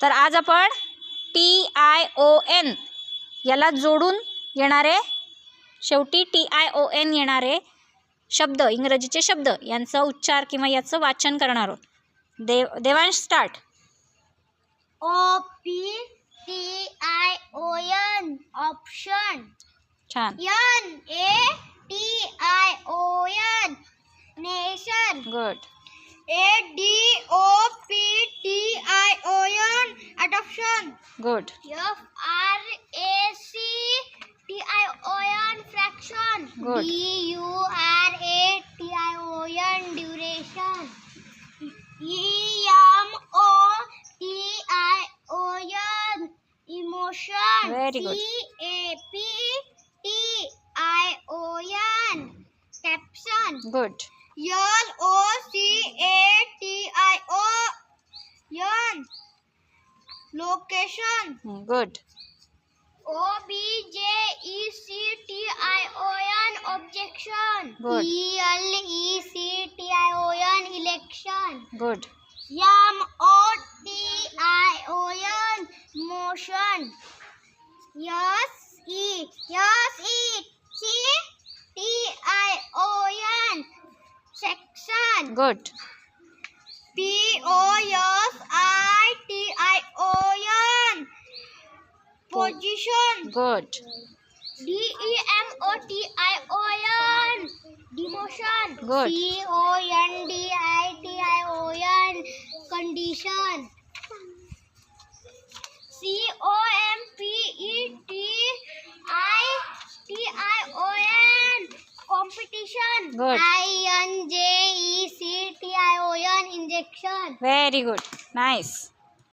तर आज आपण टी आय ओ एन याला जोडून येणारे शेवटी टी आय ओ एन येणारे शब्द इंग्रजीचे शब्द यांचा उच्चार किंवा याचं वाचन करणार आहोत. Dev Devansh start O P T I O N option छान. N A T I O N nation good A D O P Good. F R A C T I O N fraction. Good. D U R A T I O N duration. E M O T I O N emotion. Very good. C A P T I O N caption. Good. L O Location. Hmm, good. O B J E C T I O N objection. Good. E L E C T I O N election. Good. M O T I O N motion. Yes E yes E C T I O N section. Good. P O S I Position. Good. D E M O T I O N. Demotion. Good. C O N D I T I O N. Condition. C O M P E T I T I O N. Competition. Good. I N J E C T I O N. Injection. Very good. Nice.